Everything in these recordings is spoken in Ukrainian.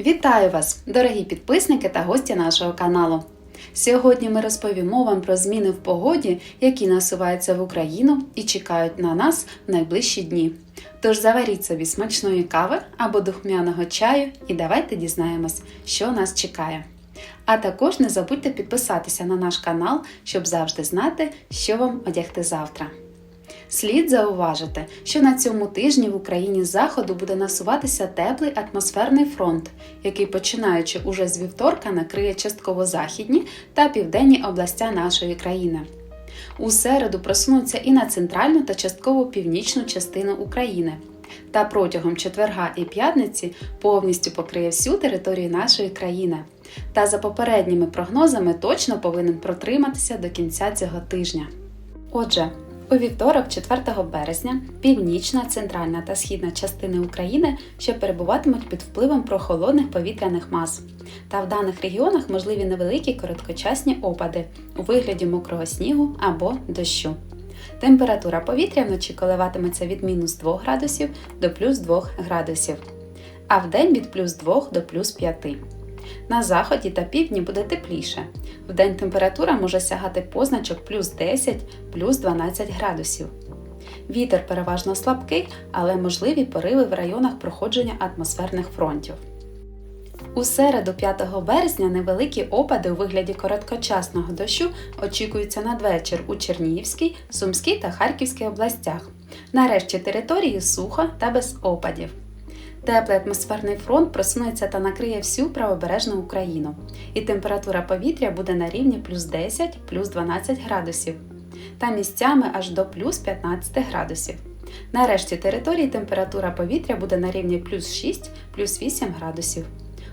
Вітаю вас, дорогі підписники та гості нашого каналу. Сьогодні ми розповімо вам про зміни в погоді, які насуваються в Україну і чекають на нас в найближчі дні. Тож заваріть собі смачної кави або духмяного чаю і давайте дізнаємось, що нас чекає. А також не забудьте підписатися на наш канал, щоб завжди знати, що вам одягти завтра. Слід зауважити, що на цьому тижні в Україні з заходу буде насуватися теплий атмосферний фронт, який, починаючи уже з вівторка, накриє частково західні та південні областя нашої країни. У середу просунуться і на центральну та частково північну частину України. Та протягом четверга і п'ятниці повністю покриє всю територію нашої країни. Та за попередніми прогнозами точно повинен протриматися до кінця цього тижня. Отже, у вівторок, 4 березня, північна, центральна та східна частини України ще перебуватимуть під впливом прохолодних повітряних мас. Та в даних регіонах можливі невеликі короткочасні опади у вигляді мокрого снігу або дощу. Температура повітря вночі коливатиметься від мінус 2 градусів до плюс 2 градусів, а вдень від плюс 2 до плюс 5. На заході та півдні буде тепліше. Вдень температура може сягати позначок плюс 10, плюс 12 градусів. Вітер переважно слабкий, але можливі пориви в районах проходження атмосферних фронтів. У середу 5 березня невеликі опади у вигляді короткочасного дощу очікуються надвечір у Чернігівській, Сумській та Харківській областях. Нарешті території сухо та без опадів. Теплий атмосферний фронт просунеться та накриє всю правобережну Україну, і температура повітря буде на рівні плюс 10 плюс 12 градусів, та місцями аж до плюс 15 градусів. Нарешті території температура повітря буде на рівні плюс 6 плюс 8 градусів.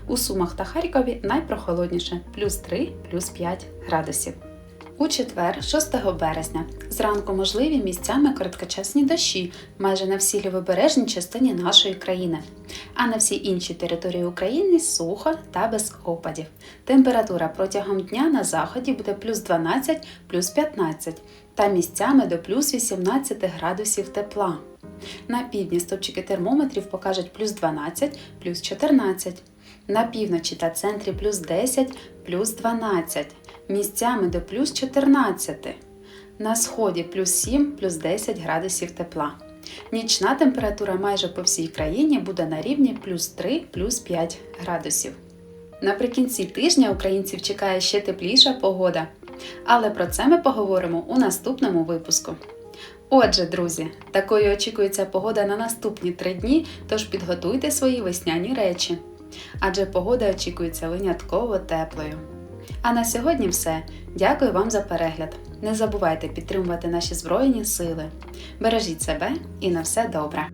У Сумах та Харкові найпрохолодніше плюс 3 плюс 5 градусів. У четвер, 6 березня, зранку можливі місцями короткочасні дощі майже на всій лівобережній частині нашої країни, а на всій іншій території України сухо та без опадів. Температура протягом дня на заході буде плюс 12 плюс 15 та місцями до плюс 18 градусів тепла. На півдні стопчики термометрів покажуть плюс 12 плюс 14, на півночі та центрі плюс 10 плюс 12 місцями до плюс 14, на сході плюс 7 плюс 10 градусів тепла. Нічна температура майже по всій країні буде на рівні плюс 3 плюс 5 градусів. Наприкінці тижня українців чекає ще тепліша погода. Але про це ми поговоримо у наступному випуску. Отже, друзі, такою очікується погода на наступні три дні, тож підготуйте свої весняні речі. Адже погода очікується винятково теплою. А на сьогодні все. Дякую вам за перегляд. Не забувайте підтримувати наші Збройні Сили. Бережіть себе і на все добре!